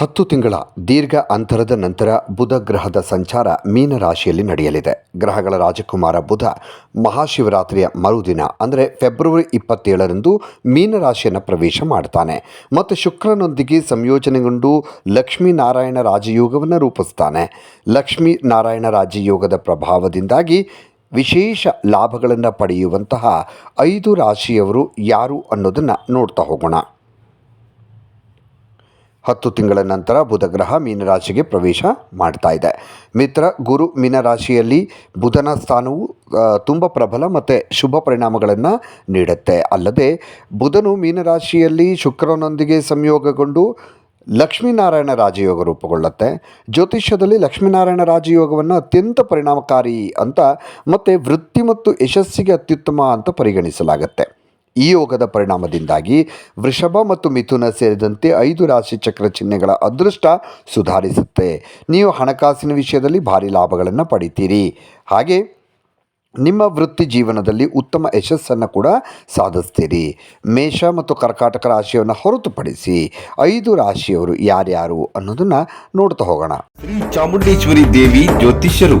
ಹತ್ತು ತಿಂಗಳ ದೀರ್ಘ ಅಂತರದ ನಂತರ ಬುಧ ಗ್ರಹದ ಸಂಚಾರ ಮೀನರಾಶಿಯಲ್ಲಿ ನಡೆಯಲಿದೆ. ಗ್ರಹಗಳ ರಾಜಕುಮಾರ ಬುಧ ಮಹಾಶಿವರಾತ್ರಿಯ ಮರುದಿನ, ಅಂದರೆ ಫೆಬ್ರವರಿ ಇಪ್ಪತ್ತೇಳರಂದು ಮೀನರಾಶಿಯನ್ನು ಪ್ರವೇಶ ಮಾಡ್ತಾನೆ. ಮತ್ತು ಶುಕ್ರನೊಂದಿಗೆ ಸಂಯೋಜನೆಗೊಂಡು ಲಕ್ಷ್ಮೀನಾರಾಯಣ ರಾಜಯೋಗವನ್ನು ರೂಪಿಸ್ತಾನೆ. ಲಕ್ಷ್ಮೀನಾರಾಯಣ ರಾಜಯೋಗದ ಪ್ರಭಾವದಿಂದಾಗಿ ವಿಶೇಷ ಲಾಭಗಳನ್ನು ಪಡೆಯುವಂತಹ ಐದು ರಾಶಿಯವರು ಯಾರು ಅನ್ನೋದನ್ನು ನೋಡ್ತಾ ಹೋಗೋಣ. ಹತ್ತು ತಿಂಗಳ ನಂತರ ಬುಧಗ್ರಹ ಮೀನರಾಶಿಗೆ ಪ್ರವೇಶ ಮಾಡ್ತಾ ಇದೆ. ಮಿತ್ರ, ಗುರು ಮೀನರಾಶಿಯಲ್ಲಿ ಬುಧನ ಸ್ಥಾನವು ತುಂಬ ಪ್ರಬಲ ಮತ್ತು ಶುಭ ಪರಿಣಾಮಗಳನ್ನು ನೀಡುತ್ತೆ. ಅಲ್ಲದೆ ಬುಧನು ಮೀನರಾಶಿಯಲ್ಲಿ ಶುಕ್ರನೊಂದಿಗೆ ಸಂಯೋಗಗೊಂಡು ಲಕ್ಷ್ಮೀನಾರಾಯಣ ರಾಜಯೋಗ ರೂಪುಗೊಳ್ಳುತ್ತೆ. ಜ್ಯೋತಿಷ್ಯದಲ್ಲಿ ಲಕ್ಷ್ಮೀನಾರಾಯಣ ರಾಜಯೋಗವನ್ನು ಅತ್ಯಂತ ಪರಿಣಾಮಕಾರಿ ಅಂತ ಮತ್ತು ವೃತ್ತಿ ಮತ್ತು ಯಶಸ್ಸಿಗೆ ಅತ್ಯುತ್ತಮ ಅಂತ ಪರಿಗಣಿಸಲಾಗುತ್ತೆ. ಈ ಯೋಗದ ಪರಿಣಾಮದಿಂದಾಗಿ ವೃಷಭ ಮತ್ತು ಮಿಥುನ ಸೇರಿದಂತೆ ಐದು ರಾಶಿ ಚಕ್ರ ಚಿಹ್ನೆಗಳ ಅದೃಷ್ಟ ಸುಧಾರಿಸುತ್ತೆ. ನೀವು ಹಣಕಾಸಿನ ವಿಷಯದಲ್ಲಿ ಭಾರಿ ಲಾಭಗಳನ್ನು ಪಡಿತೀರಿ. ಹಾಗೆ ನಿಮ್ಮ ವೃತ್ತಿ ಜೀವನದಲ್ಲಿ ಉತ್ತಮ ಯಶಸ್ಸನ್ನು ಕೂಡ ಸಾಧಿಸ್ತೀರಿ. ಮೇಷ ಮತ್ತು ಕರ್ಕಾಟಕ ರಾಶಿಯನ್ನು ಹೊರತುಪಡಿಸಿ ಐದು ರಾಶಿಯವರು ಯಾರ್ಯಾರು ಅನ್ನೋದನ್ನು ನೋಡ್ತಾ ಹೋಗೋಣ. ಚಾಮುಂಡೇಶ್ವರಿ ದೇವಿ ಜ್ಯೋತಿಷ್ಯರು.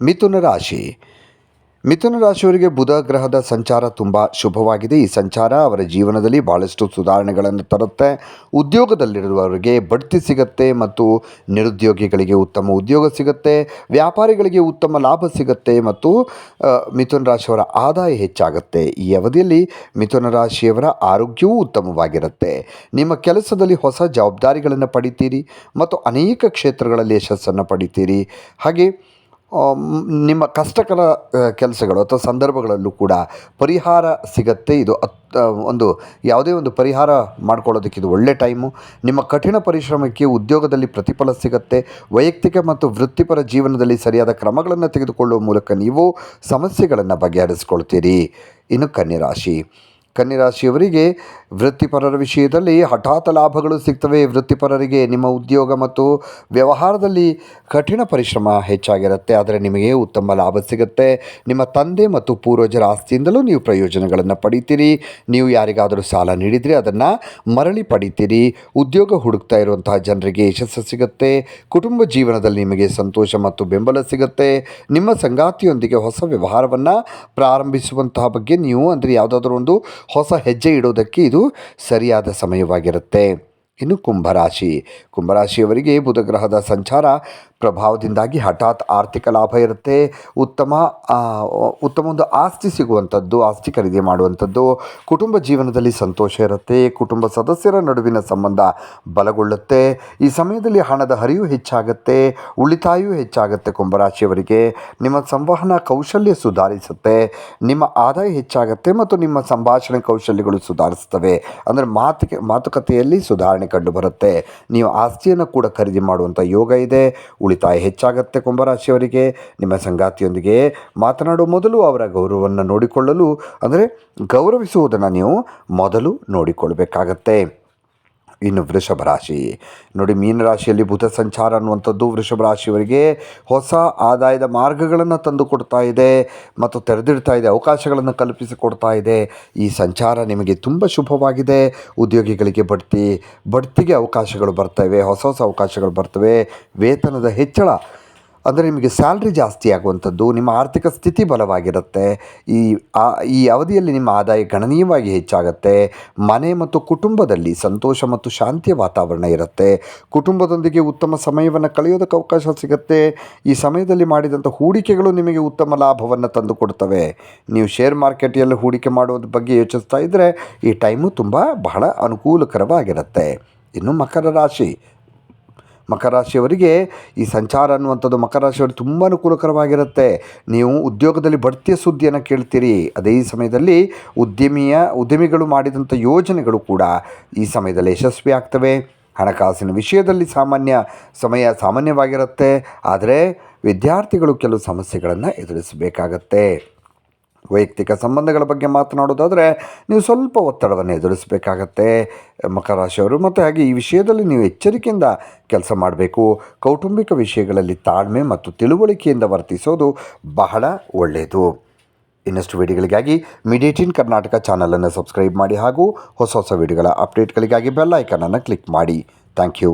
ಮಿಥುನ ರಾಶಿ. ಮಿಥುನ ರಾಶಿಯವರಿಗೆ ಬುಧ ಗ್ರಹದ ಸಂಚಾರ ತುಂಬ ಶುಭವಾಗಿದೆ. ಈ ಸಂಚಾರ ಅವರ ಜೀವನದಲ್ಲಿ ಭಾಳಷ್ಟು ಸುಧಾರಣೆಗಳನ್ನು ತರುತ್ತೆ. ಉದ್ಯೋಗದಲ್ಲಿರುವವರಿಗೆ ಬಡ್ತಿ ಸಿಗುತ್ತೆ ಮತ್ತು ನಿರುದ್ಯೋಗಿಗಳಿಗೆ ಉತ್ತಮ ಉದ್ಯೋಗ ಸಿಗುತ್ತೆ. ವ್ಯಾಪಾರಿಗಳಿಗೆ ಉತ್ತಮ ಲಾಭ ಸಿಗುತ್ತೆ ಮತ್ತು ಮಿಥುನ ರಾಶಿಯವರ ಆದಾಯ ಹೆಚ್ಚಾಗುತ್ತೆ. ಈ ಅವಧಿಯಲ್ಲಿ ಮಿಥುನ ರಾಶಿಯವರ ಆರೋಗ್ಯವೂ ಉತ್ತಮವಾಗಿರುತ್ತೆ. ನಿಮ್ಮ ಕೆಲಸದಲ್ಲಿ ಹೊಸ ಜವಾಬ್ದಾರಿಗಳನ್ನು ಪಡಿತೀರಿ ಮತ್ತು ಅನೇಕ ಕ್ಷೇತ್ರಗಳಲ್ಲಿ ಯಶಸ್ಸನ್ನು ಪಡಿತೀರಿ. ಹಾಗೆ ನಿಮ್ಮ ಕಷ್ಟಕರ ಕೆಲಸಗಳು ಅಥವಾ ಸಂದರ್ಭಗಳಲ್ಲೂ ಕೂಡ ಪರಿಹಾರ ಸಿಗತ್ತೆ. ಇದು ಒಂದು ಯಾವುದೇ ಒಂದು ಪರಿಹಾರ ಮಾಡ್ಕೊಳ್ಳೋದಕ್ಕೆ ಇದು ಒಳ್ಳೆ ಟೈಮು. ನಿಮ್ಮ ಕಠಿಣ ಪರಿಶ್ರಮಕ್ಕೆ ಉದ್ಯೋಗದಲ್ಲಿ ಪ್ರತಿಫಲ ಸಿಗತ್ತೆ. ವೈಯಕ್ತಿಕ ಮತ್ತು ವೃತ್ತಿಪರ ಜೀವನದಲ್ಲಿ ಸರಿಯಾದ ಕ್ರಮಗಳನ್ನು ತೆಗೆದುಕೊಳ್ಳುವ ಮೂಲಕ ನೀವು ಸಮಸ್ಯೆಗಳನ್ನು ಬಗೆಹರಿಸ್ಕೊಳ್ತೀರಿ. ಇನ್ನು ಕನ್ಯರಾಶಿ ಕನ್ಯರಾಶಿಯವರಿಗೆ ವೃತ್ತಿಪರರ ವಿಷಯದಲ್ಲಿ ಹಠಾತ್ ಲಾಭಗಳು ಸಿಗ್ತವೆ. ವೃತ್ತಿಪರರಿಗೆ ನಿಮ್ಮ ಉದ್ಯೋಗ ಮತ್ತು ವ್ಯವಹಾರದಲ್ಲಿ ಕಠಿಣ ಪರಿಶ್ರಮ ಹೆಚ್ಚಾಗಿರುತ್ತೆ. ಆದರೆ ನಿಮಗೆ ಉತ್ತಮ ಲಾಭ ಸಿಗುತ್ತೆ. ನಿಮ್ಮ ತಂದೆ ಮತ್ತು ಪೂರ್ವಜರ ಆಸ್ತಿಯಿಂದಲೂ ನೀವು ಪ್ರಯೋಜನಗಳನ್ನು ಪಡಿತೀರಿ. ನೀವು ಯಾರಿಗಾದರೂ ಸಾಲ ನೀಡಿದರೆ ಅದನ್ನು ಮರಳಿ ಪಡಿತೀರಿ. ಉದ್ಯೋಗ ಹುಡುಕ್ತಾ ಇರುವಂತಹ ಜನರಿಗೆ ಯಶಸ್ಸು ಸಿಗುತ್ತೆ. ಕುಟುಂಬ ಜೀವನದಲ್ಲಿ ನಿಮಗೆ ಸಂತೋಷ ಮತ್ತು ಬೆಂಬಲ ಸಿಗುತ್ತೆ. ನಿಮ್ಮ ಸಂಗಾತಿಯೊಂದಿಗೆ ಹೊಸ ವ್ಯವಹಾರವನ್ನು ಪ್ರಾರಂಭಿಸುವಂತಹ ಬಗ್ಗೆ ನೀವು ಅಂದರೆ ಯಾವುದಾದ್ರೂ ಒಂದು ಹೊಸ ಹೆಜ್ಜೆ ಇಡೋದಕ್ಕೆ ಇದು ಸರಿಯಾದ ಸಮಯವಾಗಿರುತ್ತೆ. ಇನ್ನು ಕುಂಭರಾಶಿ. ಕುಂಭರಾಶಿಯವರಿಗೆ ಬುಧ ಗ್ರಹದ ಸಂಚಾರ ಪ್ರಭಾವದಿಂದಾಗಿ ಹಠಾತ್ ಆರ್ಥಿಕ ಲಾಭ ಇರುತ್ತೆ. ಉತ್ತಮ ಉತ್ತಮ ಒಂದು ಆಸ್ತಿ ಸಿಗುವಂಥದ್ದು, ಆಸ್ತಿ ಖರೀದಿ ಮಾಡುವಂಥದ್ದು, ಕುಟುಂಬ ಜೀವನದಲ್ಲಿ ಸಂತೋಷ ಇರುತ್ತೆ, ಕುಟುಂಬ ಸದಸ್ಯರ ನಡುವಿನ ಸಂಬಂಧ ಬಲಗೊಳ್ಳುತ್ತೆ. ಈ ಸಮಯದಲ್ಲಿ ಹಣದ ಹರಿವು ಹೆಚ್ಚಾಗುತ್ತೆ, ಉಳಿತಾಯವೂ ಹೆಚ್ಚಾಗುತ್ತೆ ಕುಂಭರಾಶಿಯವರಿಗೆ. ನಿಮ್ಮ ಸಂವಹನ ಕೌಶಲ್ಯ ಸುಧಾರಿಸುತ್ತೆ, ನಿಮ್ಮ ಆದಾಯ ಹೆಚ್ಚಾಗುತ್ತೆ ಮತ್ತು ನಿಮ್ಮ ಸಂಭಾಷಣೆ ಕೌಶಲ್ಯಗಳು ಸುಧಾರಿಸ್ತವೆ ಅಂದರೆ ಮಾತುಕೆ ಮಾತುಕತೆಯಲ್ಲಿ ಸುಧಾರಣೆ ಕಂಡುಬರುತ್ತೆ. ನೀವು ಆಸ್ತಿಯನ್ನು ಕೂಡ ಖರೀದಿ ಮಾಡುವಂಥ ಯೋಗ ಇದೆ. ಉಳಿತಾಯ ಹೆಚ್ಚಾಗುತ್ತೆ ಕುಂಭರಾಶಿಯವರಿಗೆ. ನಿಮ್ಮ ಸಂಗಾತಿಯೊಂದಿಗೆ ಮಾತನಾಡುವ ಮೊದಲು ಅವರ ಗೌರವವನ್ನು ನೋಡಿಕೊಳ್ಳಲು, ಅಂದರೆ ಗೌರವಿಸುವುದನ್ನು ನೀವು ಮೊದಲು ನೋಡಿಕೊಳ್ಬೇಕಾಗತ್ತೆ. ಇನ್ನು ವೃಷಭ ರಾಶಿ. ನೋಡಿ ಮೀನರಾಶಿಯಲ್ಲಿ ಬುಧ ಸಂಚಾರ ಅನ್ನುವಂಥದ್ದು ವೃಷಭ ರಾಶಿಯವರಿಗೆ ಹೊಸ ಆದಾಯದ ಮಾರ್ಗಗಳನ್ನು ತಂದು ಕೊಡ್ತಾ ಇದೆ ಮತ್ತು ತೆರೆದಿಡ್ತಾ ಇದೆ, ಅವಕಾಶಗಳನ್ನು ಕಲ್ಪಿಸಿಕೊಡ್ತಾ ಇದೆ. ಈ ಸಂಚಾರ ನಿಮಗೆ ತುಂಬ ಶುಭವಾಗಿದೆ. ಉದ್ಯೋಗಿಗಳಿಗೆ ಬಡ್ತಿ, ಬಡ್ತಿಗೆ ಅವಕಾಶಗಳು ಬರ್ತವೆ, ಹೊಸ ಹೊಸ ಅವಕಾಶಗಳು ಬರ್ತವೆ. ವೇತನದ ಹೆಚ್ಚಳ ಅಂದರೆ ನಿಮಗೆ ಸ್ಯಾಲ್ರಿ ಜಾಸ್ತಿ ಆಗುವಂಥದ್ದು, ನಿಮ್ಮ ಆರ್ಥಿಕ ಸ್ಥಿತಿ ಬಲವಾಗಿರುತ್ತೆ, ಈ ಆ, ಈ ಅವಧಿಯಲ್ಲಿ ನಿಮ್ಮ ಆದಾಯ ಗಣನೀಯವಾಗಿ ಹೆಚ್ಚಾಗುತ್ತೆ, ಮನೆ ಮತ್ತು ಕುಟುಂಬದಲ್ಲಿ ಸಂತೋಷ ಮತ್ತು ಶಾಂತಿಯ ವಾತಾವರಣ ಇರುತ್ತೆ, ಕುಟುಂಬದೊಂದಿಗೆ ಉತ್ತಮ ಸಮಯವನ್ನು ಕಳೆಯೋದಕ್ಕೆ ಅವಕಾಶ ಸಿಗುತ್ತೆ, ಈ ಸಮಯದಲ್ಲಿ ಮಾಡಿದಂಥ ಹೂಡಿಕೆಗಳು ನಿಮಗೆ ಉತ್ತಮ ಲಾಭವನ್ನು ತಂದುಕೊಡ್ತವೆ. ನೀವು ಶೇರ್ ಮಾರ್ಕೆಟಲ್ಲಿ ಹೂಡಿಕೆ ಮಾಡೋದ್ರ ಬಗ್ಗೆ ಯೋಚಿಸ್ತಾ ಇದ್ದರೆ ಈ ಟೈಮು ತುಂಬ ಬಹಳ ಅನುಕೂಲಕರವಾಗಿರುತ್ತೆ. ಇನ್ನು ಮಕರ ರಾಶಿ ಮಕರ ರಾಶಿಯವರಿಗೆ ಈ ಸಂಚಾರ ಅನ್ನುವಂಥದ್ದು ಮಕರ ತುಂಬ ಅನುಕೂಲಕರವಾಗಿರುತ್ತೆ. ನೀವು ಉದ್ಯೋಗದಲ್ಲಿ ಬಡ್ತಿಯ ಸುದ್ದಿಯನ್ನು ಕೇಳ್ತೀರಿ. ಅದೇ ಈ ಸಮಯದಲ್ಲಿ ಉದ್ಯಮಿಯ, ಉದ್ಯಮಿಗಳು ಮಾಡಿದಂಥ ಯೋಜನೆಗಳು ಕೂಡ ಈ ಸಮಯದಲ್ಲಿ ಯಶಸ್ವಿ ಆಗ್ತವೆ. ಹಣಕಾಸಿನ ವಿಷಯದಲ್ಲಿ ಸಾಮಾನ್ಯ ಸಮಯ ಸಾಮಾನ್ಯವಾಗಿರುತ್ತೆ. ಆದರೆ ವಿದ್ಯಾರ್ಥಿಗಳು ಕೆಲವು ಸಮಸ್ಯೆಗಳನ್ನು ಎದುರಿಸಬೇಕಾಗತ್ತೆ. ವೈಯಕ್ತಿಕ ಸಂಬಂಧಗಳ ಬಗ್ಗೆ ಮಾತನಾಡೋದಾದರೆ ನೀವು ಸ್ವಲ್ಪ ಒತ್ತಡವನ್ನು ಎದುರಿಸಬೇಕಾಗತ್ತೆ. ಮಕರ ರಾಶಿಯವರು ಮತ್ತು ಹಾಗೆ ಈ ವಿಷಯದಲ್ಲಿ ನೀವು ಎಚ್ಚರಿಕೆಯಿಂದ ಕೆಲಸ ಮಾಡಬೇಕು. ಕೌಟುಂಬಿಕ ವಿಷಯಗಳಲ್ಲಿ ತಾಳ್ಮೆ ಮತ್ತು ತಿಳುವಳಿಕೆಯಿಂದ ವರ್ತಿಸೋದು ಬಹಳ ಒಳ್ಳೆಯದು. ಇನ್ನಷ್ಟು ವಿಡಿಯೋಗಳಿಗಾಗಿ ಮಿಡಿಯೇಟಿನ್ ಕರ್ನಾಟಕ ಚಾನಲನ್ನು ಸಬ್ಸ್ಕ್ರೈಬ್ ಮಾಡಿ ಹಾಗೂ ಹೊಸ ಹೊಸ ವಿಡಿಯೋಗಳ ಅಪ್ಡೇಟ್ಗಳಿಗಾಗಿ ಬೆಲ್ ಐಕನನ್ನು ಕ್ಲಿಕ್ ಮಾಡಿ. Thank you.